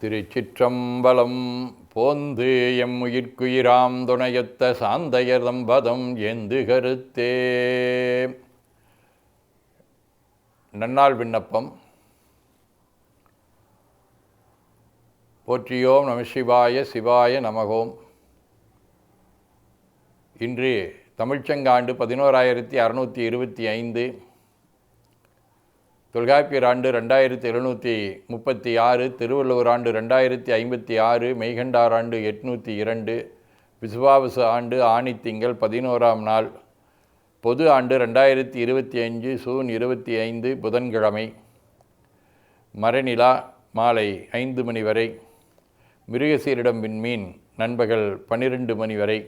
திருச்சிற்றம்பலம் போந்து எம் உயிர்க்குயிராம் துணையத்த சாந்தையர் தம்பதம் எந்து கருத்தே நன்னாள் விண்ணப்பம். போற்றியோம் நம சிவாய சிவாய நமகோம். இன்று தமிழ்ச்சங்காண்டு பதினோராயிரத்தி அறுநூற்றி இருபத்தி ஐந்து. தொல்காப்பியர் ஆண்டு ரெண்டாயிரத்தி எழுநூற்றி முப்பத்தி ஆறு திருவள்ளுவர் ஆண்டு ரெண்டாயிரத்தி ஐம்பத்தி ஆறு மெய்கண்டார் ஆண்டு எட்நூற்றி இரண்டு விசுவாவசு ஆண்டு ஆணி திங்கள் பதினோராம் நாள் பொது ஆண்டு ரெண்டாயிரத்தி இருபத்தி அஞ்சு சூன் இருபத்தி ஐந்து புதன்கிழமை மரநிலா மாலை ஐந்து மணி வரை மிருகசீரிடம் விண்மீன் நண்பகல் பன்னிரெண்டு மணி வரை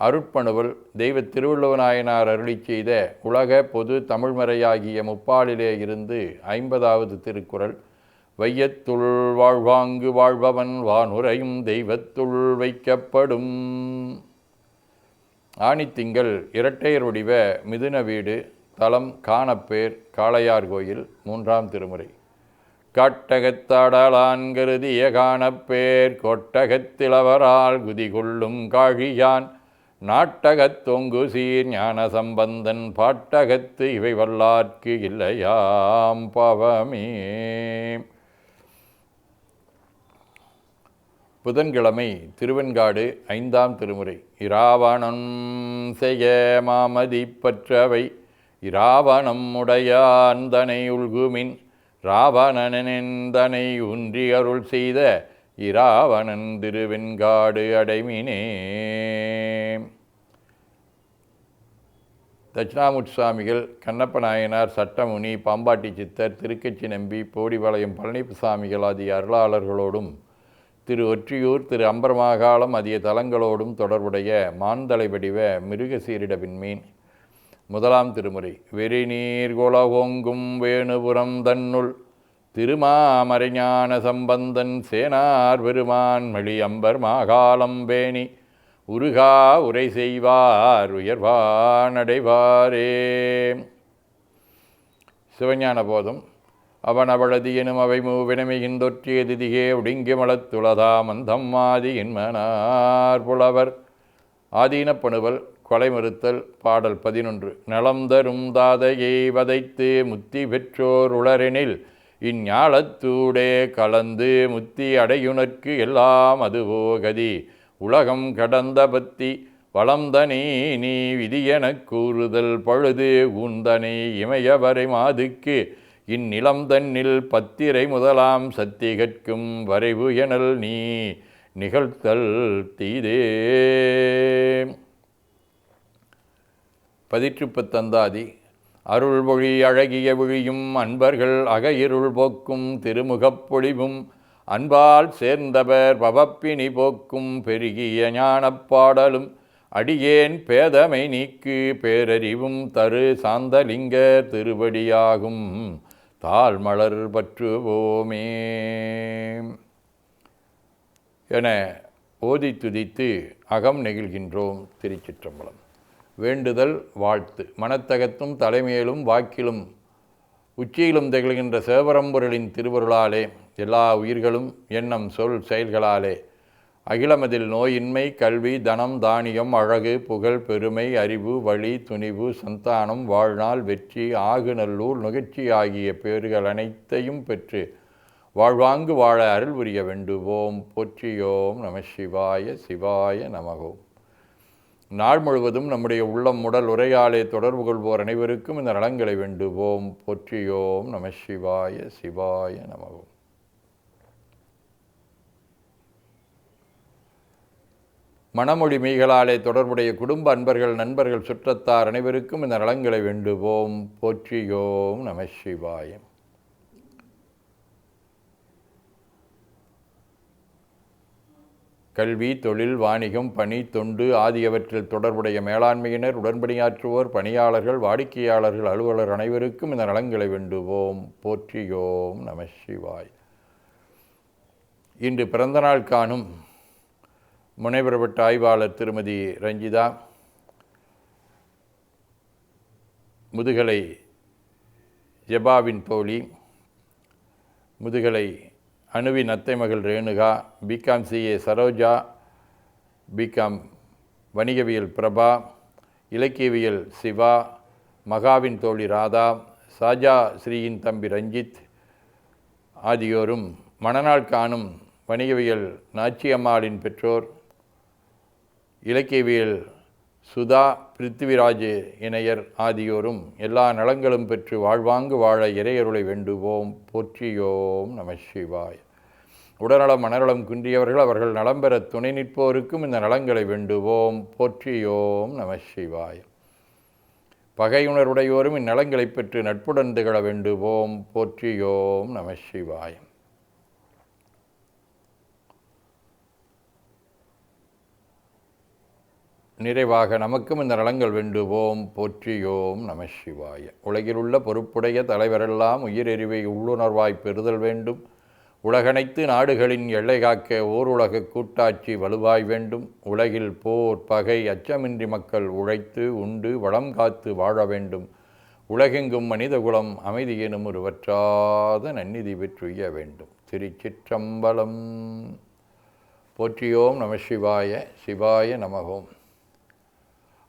அருட்பணுவல் தெய்வ திருவள்ளுவநாயனார் அருளி செய்த உலக பொது தமிழ்மறையாகிய முப்பாலிலே இருந்து ஐம்பதாவது திருக்குறள். வையத்துள் வாழ்வாங்கு வாழ்பவன் வானுரையும் தெய்வத்துள் வைக்கப்படும். ஆணித்திங்கள் இரட்டையர் வடிவ மிதுன வீடு தலம் காணப்பேர் காளையார் கோயில் மூன்றாம் திருமுறை. காட்டகத்தாடலான் கருதிய காணப்பேர் கொட்டகத்திலவரால் குதி கொள்ளும் காழியான் நாட்டகத் தொங்கு சீர் ஞான சம்பந்தன் பாட்டகத்து இவை வல்லார்க்கு இல்லையாம் பவமே. புதன்கிழமை திருவெண்காடு ஐந்தாம் திருமுறை. இராவணம் செய்ய மாமதிப்பற்றவை இராவணம் உடையாந்தனை உள்குமின். இராவணனெந்தனை உன்றி அருள் செய்த இராவணன் திருவெண்காடு அடைமினே. தட்சிணாமூர்த்தி சுவாமிகள் கண்ணப்ப நாயனார் சட்டமுனி பாம்பாட்டி சித்தர் திருக்கச்சி நம்பி போடிபாளையம் பழனிசாமிகள் ஆகிய அருளாளர்களோடும் திரு ஒற்றியூர் திரு அம்பரமாகாளம் ஆகிய தலங்களோடும் தொடர்புடைய மாந்தலை வடிவ மிருகசீரிட விண்மீன் முதலாம் திருமுறை வெறிநீர் குலவோங்கும் வேணுபுரம் தன்னுள் திருமாமறைஞான சம்பந்தன் சேனார் பெருமான் மொழி அம்பர் மாகாளம் வேணி உருகா உரை செய்வார் உயர்வானடைவாரே சிவஞான போதம். அவன் அவளது எனும் அவை மூவினமைகின்றொற்றிய திதிகே ஒடுங்கி மலத்துளதா மந்தம் ஆதி என்மனார் புலவர். ஆதீனப்பணுவல் கொலை மறுத்தல் பாடல் பதினொன்று. நலம் தரும் தாதையை வதைத்து முத்தி பெற்றோர் உளரெனில் இஞ்ஞாலத்தூடே கலந்து முத்தி அடையுனர்க்கு எல்லாம் அதுவோ கதி. உலகம் கடந்த பத்தி வளம்தனே நீ விதியெனக் கூறுதல் பழுது ஊந்தனை இமயவரை மாதுக்கு இந்நிலம் தன்னில் பத்திரை முதலாம் சத்திகற்கும் வரைவு எனல் நீ நிகழ்த்தல் தீதே. பதிற்றுப்பத்தந்தாதி அருள்மொழி அழகிய விழியும் அன்பர்கள் அகையிருள் போக்கும் திருமுகப் பொழிவும் அன்பால் சேர்ந்தவர் பவப்பினி போக்கும் பெருகிய ஞானப்பாடலும் அடியேன் பேதமை நீக்கு பேரறிவும் தரு சாந்தலிங்க திருவடியாகும். தாழ்மலர் பற்றுவோமே. என ஓதி துதித்து அகம் நெகிழ்கின்றோம் திருச்சிற்றம்பலம். வேண்டுதல் வாழ்த்து. மனத்தகத்தும் தலைமையிலும் வாக்கிலும் உச்சியிலும் திகழ்கின்ற சேவரம்பொருளின் திருவருளாலே எல்லா உயிர்களும் எண்ணம் சொல் செயல்களாலே. அகிலமதில் நோயின்மை கல்வி தனம் தானியம் அழகு புகழ் பெருமை அறிவு வழி துணிவு சந்தானம் வாழ்நாள் வெற்றி ஆகுநல்லூர் நுகர்ச்சி ஆகிய பேறுகள் அனைத்தையும் பெற்று வாழ்வாங்கு வாழ அருள் புரிய வேண்டுவோம். போற்றியோம் நம சிவாய சிவாய நமகோம் நாள் முழுவதும் நம்முடைய உள்ளம் உடல் உரையாலே தொடர்பு கொள்வோர் அனைவருக்கும் இந்த நலங்களை வேண்டுவோம். போற்றியோம் நம சிவாய சிவாய நமகோம் மணமொழி மீகளாலே தொடர்புடைய குடும்ப அன்பர்கள் நண்பர்கள் சுற்றத்தார் அனைவருக்கும் இந்த நலங்களை வேண்டுவோம். போற்றியோம் நம சிவாயம் கல்வி தொழில் வாணிகம் பணி தொண்டு ஆகியவற்றில் தொடர்புடைய மேலாண்மையினர் உடன்பணியாற்றுவோர் பணியாளர்கள் வாடிக்கையாளர்கள் அலுவலர் அனைவருக்கும் இந்த நலன்களை வேண்டுவோம். போற்றியோம் நம சிவாய். இன்று பிறந்தநாள் காணும் முனைவரப்பட்ட ஆய்வாளர் திருமதி ரஞ்சிதா முதுகலை ஜெபாவின் தோழி முதுகலை அணுவின் அத்தை மகள் Renuka BCom CA Saroja BCom வணிகவியல் பிரபா இலக்கியவியல் சிவா மகாவின் தோழி ராதா சாஜா ஸ்ரீயின் தம்பி ரஞ்சித் ஆகியோரும் மணநாள் காணும் வணிகவியல் நாச்சியம்மாளின் பெற்றோர் இலக்கியவியல் சுதா பிருத்திவிராஜ் இணையர் ஆகியோரும் எல்லா நலங்களும் பெற்று வாழ்வாங்கு வாழ இறையருளை வேண்டுவோம். போற்றியோம் நம சிவாய். உடல்நலம் மனநலம் குன்றியவர்கள் அவர்கள் நலம் பெற துணை நிற்போருக்கும் இந்த நலங்களை வேண்டுவோம். போற்றியோம் நம சிவாய். பகையுணர்வுடையோரும் இந்நலங்களை பெற்று நட்புடன் திகழ வேண்டுவோம். போற்றியோம் நம சிவாயம் நிறைவாக நமக்கும் இந்த நலங்கள் வேண்டுவோம். போற்றியோம் நம சிவாய. உலகிலுள்ள பொறுப்புடைய தலைவரெல்லாம் உயிரெறிவை உள்ளுணர்வாய் பெறுதல் வேண்டும். உலகனைத்து நாடுகளின் எல்லை காக்க ஓருலக கூட்டாட்சி வலுவாய் வேண்டும். உலகில் போர் பகை அச்சமின்றி மக்கள் உழைத்து உண்டு வளம் காத்து வாழ வேண்டும். உலகெங்கும் மனிதகுலம் அமைதி எனும் ஒரு வற்றாத நன்னிதி பெற்றுய வேண்டும். திருச்சிற்றம்பலம். போற்றியோம் நம சிவாய. சிவாய நமகோம்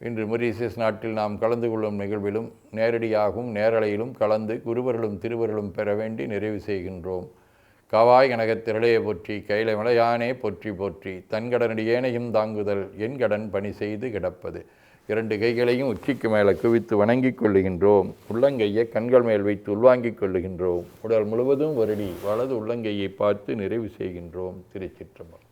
இன்று மொரீசியஸ் நாட்டில் நாம் கலந்து கொள்ளும் நிகழ்விலும் நேரடியாகவும் நேரலையிலும் கலந்து குருவர்களும் திருவர்களும் பெற வேண்டி நிறைவு செய்கின்றோம். கவாய் கனக திரளையை போற்றி கைலை மலையானே போற்றி போற்றி தன்கடனடியேனையும் தாங்குதல் என் கடன் பணி செய்து கிடப்பது. இரண்டு கைகளையும் உச்சிக்கு மேலே குவித்து வணங்கிக் கொள்ளுகின்றோம். உள்ளங்கையை கண்கள் மேல் வைத்து உள்வாங்கிக் கொள்ளுகின்றோம். உடல் முழுவதும் வருடி வலது உள்ளங்கையை பார்த்து நிறைவு செய்கின்றோம். திருச்சிற்றம்பலம்.